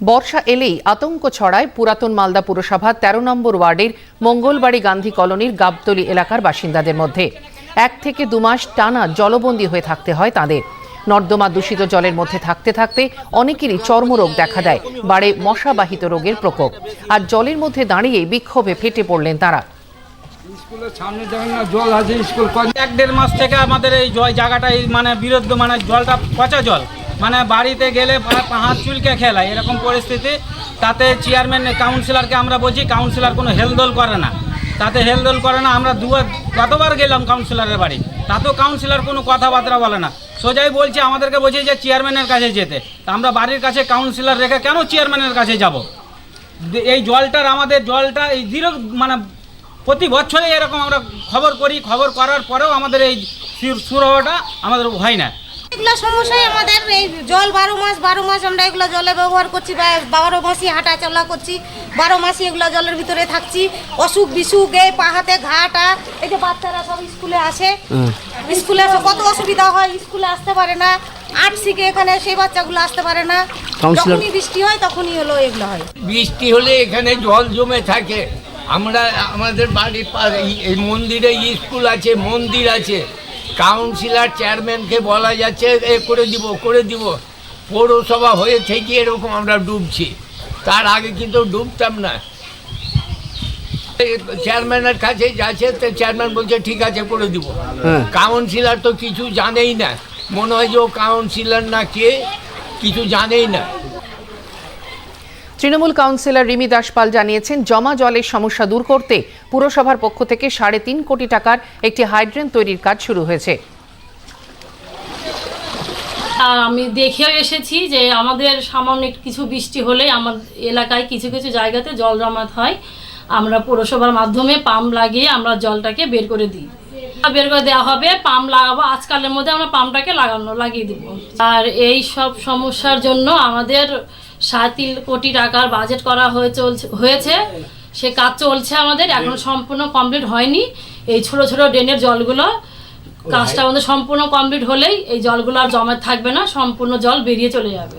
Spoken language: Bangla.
বর্ষা এলেই আতঙ্ক ছড়ায় পুরাতন মালদা পুরসভার তেরো নম্বর ওয়ার্ডের মঙ্গলবাড়ি গান্ধী কলোনির গাবতলি এলাকার বাসিন্দাদের মধ্যে। এক থেকে দু মাস টানা জলবন্দী হয়ে থাকতে হয় তাদের। নর্দমা দূষিত জলের মধ্যে থাকতে থাকতে অনেকেরই চর্মরোগ দেখা দেয়, বাড়ে মশাবাহিত রোগের প্রকোপ। আর জলের মধ্যে দাঁড়িয়ে বিক্ষোভে ফেটে পড়লেন তারা। জল আছে স্কুল। এক দেড় মাস থেকে আমাদের এই জায়গাটা এই মানে বিরুদ্ধ মানে জলটা পচা জল। মানে বাড়িতে গেলে হাত চুলকে খেলায়, এরকম পরিস্থিতি। তাতে চেয়ারম্যান কাউন্সিলরকে আমরা বলছি কাউন্সিলর কোনো হেলদোল করে না। তাতে হেলদোল করে না, আমরা দু কতবার গেলাম কাউন্সিলরের বাড়ি? তাতেও কাউন্সিলর কোনো কথাবার্তা বলে না। সোজাই বলছে, আমাদেরকে বলছে যে চেয়ারম্যানের কাছে যেতে। তা আমরা বাড়ির কাছে কাউন্সিলর রেখে কেন চেয়ারম্যানের কাছে যাব? এই জলটার আমাদের জলটা এই দীর্ঘ মানে প্রতি বছরে এরকম আমরা খবর করি। খবর করার পরেও আমাদের এই সুর- সুরহটা আমাদের হয় না। এগুলো সমস্যাই আমাদের। এই জল বারো মাস বারো মাস আমরা এগুলো জলে ব্যবহার করছি বা বারো মাসই হাঁটা চলা করছি বারো মাসই এগুলো জলের ভিতরে থাকছি। অসুখ বিসুখ এই পা হাতে ঘাটা এই যে বাচ্চারা সব স্কুলে আসে স্কুলে আসে কত অসুবিধা হয় স্কুলে আসতে পারে না আর্ট শিখে এখানে সেই বাচ্চাগুলো আসতে পারে না। যখনই বৃষ্টি হয় তখনই হলো এগুলো হয়। বৃষ্টি হলে এখানে জল জমে থাকে। আমরা আমাদের বাড়ির পা- এই- এই মন্দিরে স্কুল আছে মন্দির আছে। কাউন্সিলর চেয়ারম্যানকে বলা যাচ্ছে এ করে দিব করে দিব। পৌরসভা হয়ে থেকে এরকম আমরা ডুবছি তার আগে কিন্তু ডুবতাম না। চেয়ারম্যানের কাছে যাচ্ছে তো চেয়ারম্যান বলছে ঠিক আছে করে দিব। কাউন্সিলর তো কিছু জানেই না। মনে হয় যে ও কাউন্সিলর না কে কিছু জানেই না। তৃণমূল কাউন্সিলর রিমি দাসপাল জানিয়েছেন, জমা জলের সমস্যা দূর করতে পুরসভার পক্ষ থেকে সাড়ে তিন কোটি টাকার একটি হাইড্রেন তৈরির কাজ শুরু হয়েছে। আমি দেখেও এসেছি যে আমাদের সামান্য কিছু বৃষ্টি হলে আমার এলাকায় কিছু কিছু জায়গাতে জল জমাত হয়। আমরা পৌরসভার মাধ্যমে পাম্প লাগিয়ে আমরা জলটাকে বের করে দিই। বের করে দেওয়া হবে, পাম্প লাগাবো, আজকালের মধ্যে আমরা পাম্পটাকে লাগানো, লাগিয়ে দিব। আর এই সব সমস্যার জন্য আমাদের সাড়ে তিন কোটি টাকার বাজেট করা হয়ে চলছে হয়েছে। সে কাজ চলছে আমাদের এখন সম্পূর্ণ কমপ্লিট হয়নি। এই ছোট ছোট ড্রেনের জলগুলো কাজটা আমাদের সম্পূর্ণ কমপ্লিট হলেই এই জলগুলো আর জমা থাকবে না সম্পূর্ণ জল বেরিয়ে চলে যাবে।